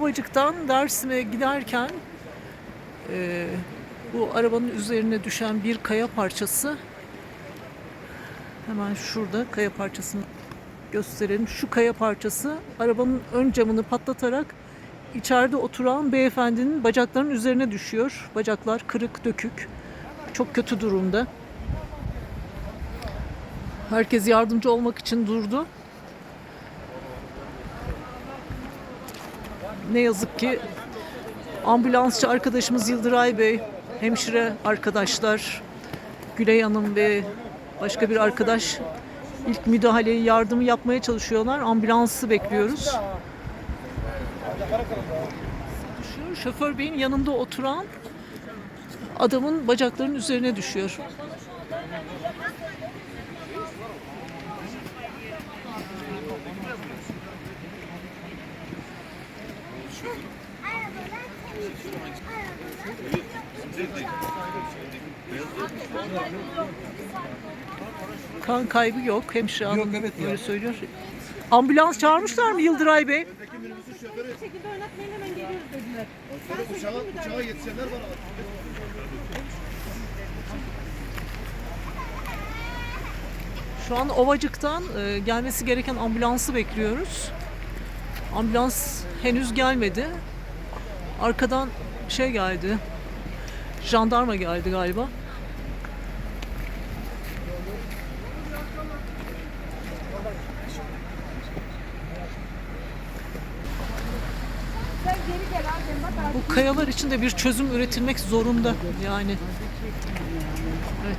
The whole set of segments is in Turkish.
Ovacık'tan Dersim'e giderken e, bu arabanın üzerine düşen bir kaya parçası hemen şurada kaya parçasını gösterelim. Şu kaya parçası arabanın ön camını patlatarak içeride oturan beyefendinin bacaklarının üzerine düşüyor. Bacaklar kırık dökük. Çok kötü durumda. Herkes yardımcı olmak için durdu. ne yazık ki ambulansçı arkadaşımız Yıldıray Bey, hemşire arkadaşlar, Güley Hanım ve başka bir arkadaş ilk müdahaleyi, yardımı yapmaya çalışıyorlar. Ambulansı bekliyoruz. Şoför beyin yanında oturan adamın bacaklarının üzerine düşüyor. Kan kaybı yok hemşire hanım. Yok evet öyle ya. söylüyor. Ambulans çağırmışlar mı Yıldıray Bey? Şu an Ovacık'tan e, gelmesi gereken ambulansı bekliyoruz ambulans henüz gelmedi. Arkadan şey geldi. Jandarma geldi galiba. Bu kayalar için de bir çözüm üretilmek zorunda yani. Evet.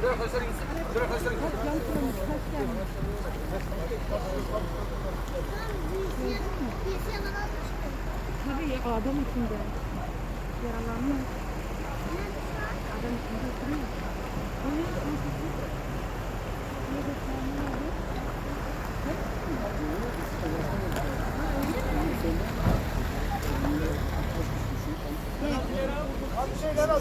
Tabii ya adam içinde. Yaralanmış. Adam içinde oturuyor. Onu Bir şeyler al.